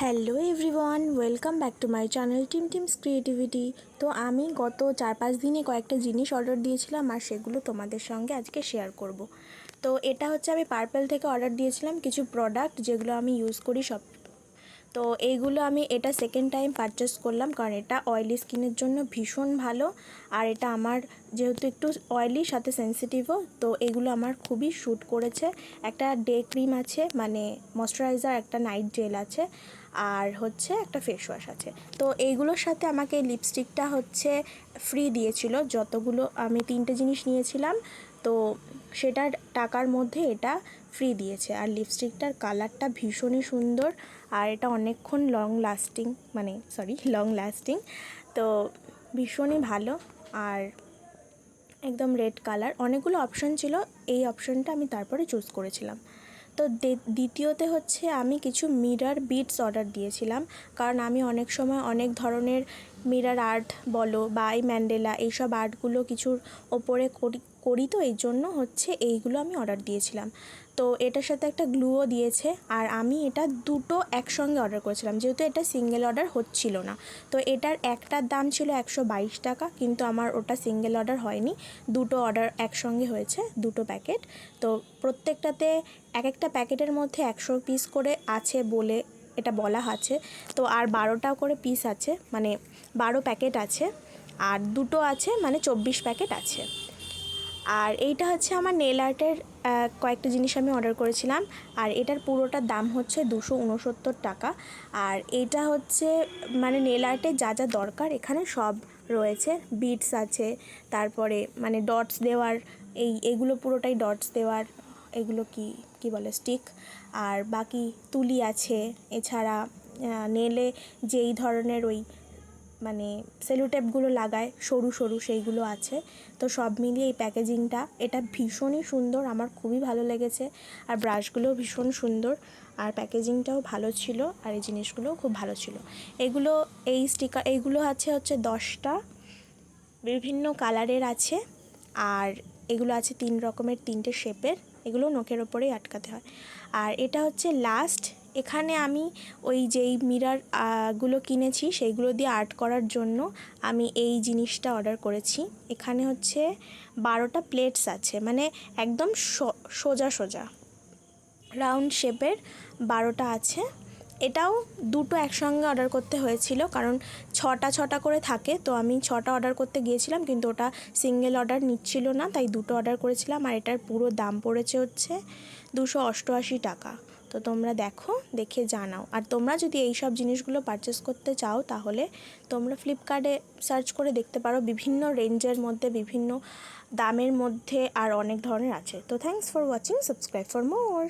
Hello everyone, welcome back to my channel Tim Tim's creativity. তো আমি গত চার পাঁচ দিনে কয়েকটা জিনিস অর্ডার দিয়েছিলাম আর সেগুলো তোমাদের সঙ্গে আজকে শেয়ার করব। তো এটা হচ্ছে আমি পার্পেল থেকে অর্ডার দিয়েছিলাম কিছু প্রোডাক্ট যেগুলো আমি ইউজ করি সব তো এইগুলো আমি এটা সেকেন্ড টাইম পারচেস করলাম কারণ এটা অয়েলি স্কিনের জন্য ভীষণ ভালো। আর এটা আমার যেহেতু একটু অয়েলি সাথে সেন্সিটিভও তো এগুলো আমার খুবই শ্যুট করেছে। একটা ডে ক্রিম আছে মানে ময়শ্চারাইজার একটা নাইট জেল আছে, আর হচ্ছে একটা ফেস ওয়াশ আছে। তো এইগুলোর সাথে আমাকে লিপস্টিকটা হচ্ছে ফ্রি দিয়েছিল, যতগুলো আমি তিনটে জিনিস নিয়েছিলাম। তো সেটার টাকার মধ্যে এটা ফ্রি দিয়েছে। আর লিপস্টিকটার কালারটা ভীষণই সুন্দর। আর এটা অনেকক্ষণ লং লাস্টিং মানে সরি লং লাস্টিং তো ভীষণই ভালো। আর একদম রেড কালার অনেকগুলো অপশান ছিল। এই অপশানটা আমি তারপরে চুজ করেছিলাম। তো দ্বিতীয়তে হচ্ছে আমি কিছু মিরার বিটস অর্ডার দিয়েছিলাম। কারণ আমি অনেক সময় অনেক ধরনের মিরার আর্ট বলো বা এই ম্যান্ডেলা, এইসব আর্টগুলো কিছুর ওপরে করি করি তো, এই জন্য হচ্ছে এইগুলো আমি অর্ডার দিয়েছিলাম। তো এটার সাথে একটা গ্লুও দিয়েছে আর আমি এটা দুটো একসঙ্গে অর্ডার করেছিলাম। যেহেতু এটা সিঙ্গেল অর্ডার হচ্ছিল না, তো এটার একটার দাম ছিল একশো বাইশ টাকা, কিন্তু আমার ওটা সিঙ্গেল অর্ডার হয়নি। দুটো অর্ডার একসঙ্গে হয়েছে, দুটো প্যাকেট। তো প্রত্যেকটাতে এক একটা প্যাকেটের মধ্যে একশো পিস করে আছে বলে এটা বলা আছে। তো আর বারোটা করে পিস আছে মানে বারো প্যাকেট আছে, আর দুটো আছে মানে চব্বিশ প্যাকেট আছে। আর এইটা হচ্ছে আমার নেল আর্টের কয়েকটা জিনিস আমি অর্ডার করেছিলাম, আর এটার পুরোটার দাম হচ্ছে দুশো উনসত্তর টাকা। আর এটা হচ্ছে মানে নেল আর্টের যা যা দরকার এখানে সব রয়েছে। বিটস আছে, তারপরে মানে ডটস দেওয়ার, এই, এগুলো পুরোটাই ডটস দেওয়ার এগুলো কি কি বলে স্টিক আর বাকি তুলি আছে, এছাড়া নেলে যেই ধরনের ওই মানে সেলোটেপগুলো লাগায়, সরু সরু সেইগুলো আছে। তো সব মিলিয়ে এই প্যাকেজিংটা, এটা ভীষণই সুন্দর, আমার খুবই ভালো লেগেছে। আর ব্রাশগুলোও ভীষণ সুন্দর, আর প্যাকেজিংটাও ভালো ছিল, আর এই জিনিসগুলোও খুব ভালো ছিল। এগুলো, এই স্টিকার এইগুলো আছে হচ্ছে দশটা, বিভিন্ন কালারের আছে, আর এগুলো আছে তিন রকমের, তিনটে শেপের এগুলো নখের ওপরেই আটকাতে হয়। আর এটা হচ্ছে লাস্ট এখানে আমি ওই যেই মিরারগুলো কিনেছি সেইগুলো দিয়ে আর্ট করার জন্য আমি এই জিনিসটা অর্ডার করেছি। এখানে হচ্ছে বারোটা প্লেটস আছে মানে একদম সোজা সোজা। রাউন্ড শেপের বারোটা আছে। এটাও দুটো একসঙ্গে অর্ডার করতে হয়েছিল, কারণ ছটা ছটা করে থাকে, তো আমি ছটা অর্ডার করতে গিয়েছিলাম, কিন্তু ওটা সিঙ্গেল অর্ডার নিচ্ছিল না, তাই দুটো অর্ডার করেছিলাম, আর এটার পুরো দাম পড়েছে হচ্ছে দুশো অষ্টআশি টাকা। তো তোমরা দেখো, দেখে জানাও। আর তোমরা যদি এই সব জিনিসগুলো পারচেস করতে চাও, তাহলে তোমরা ফ্লিপকার্টে সার্চ করে দেখতে পারো, বিভিন্ন রেঞ্জের মধ্যে, বিভিন্ন দামের মধ্যে, আর অনেক ধরনের আছে। তো thanks for watching subscribe for more